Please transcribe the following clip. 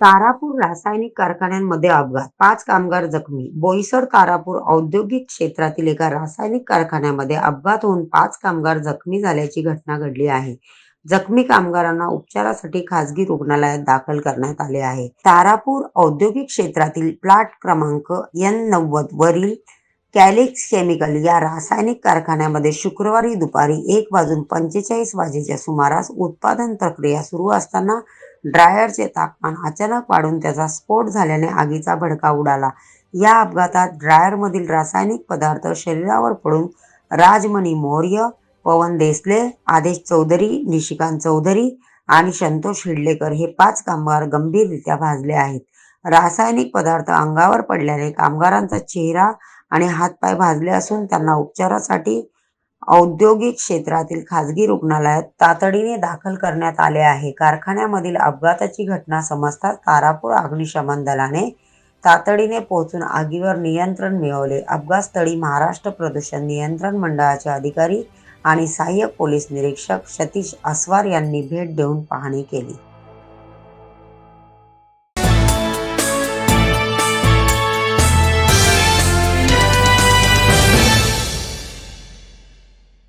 तारापूर रासायनिक कारखान्यांमध्ये अपघात. पाच कामगार जखमी. बोईसर तारापूर औद्योगिक क्षेत्रातील एका रासायनिक कारखान्यामध्ये अपघात होऊन पाच कामगार जखमी झाल्याची घटना घडली आहे. जखमी कामगारांना उपचारासाठी खासगी रुग्णालयात दाखल करण्यात आले आहे. तारापूर औद्योगिक क्षेत्रातील प्लॅट क्रमांक एन नव्वद वरील कॅलिक्स केमिकल या रासायनिक कारखान्यामध्ये शुक्रवारी दुपारी एक वाजून पंचेचाळीस वाजेच्या सुमारास उत्पादन प्रक्रिया सुरू असताना ड्रायरचे तापमान अचानक वाढून त्याचा स्फोट झाल्याने आगीचा भडका उडाला. या अपघातात ड्रायरमधील रासायनिक पदार्थ शरीरावर पडून राजमणी मौर्य पवन देसले आदेश चौधरी निशिकांत चौधरी आणि संतोष हिडलेकर हे पाच कामगार गंभीररित्या भाजले आहेत. रासायनिक पदार्थ अंगावर पडल्याने कामगारांचा चेहरा आणि हातपाय भाजले असून त्यांना उपचारासाठी औद्योगिक क्षेत्रातील खासगी रुग्णालयात तातडीने दाखल करण्यात आले आहे. कारखान्यामधील अपघाताची घटना समजताच तारापूर अग्निशमन दलाने तातडीने पोहोचून आगीवर नियंत्रण मिळवले. अपघातस्थळी महाराष्ट्र प्रदूषण नियंत्रण मंडळाचे अधिकारी आणि सहाय्यक पोलीस निरीक्षक सतीश अस्वार यांनी भेट देऊन पाहणी केली.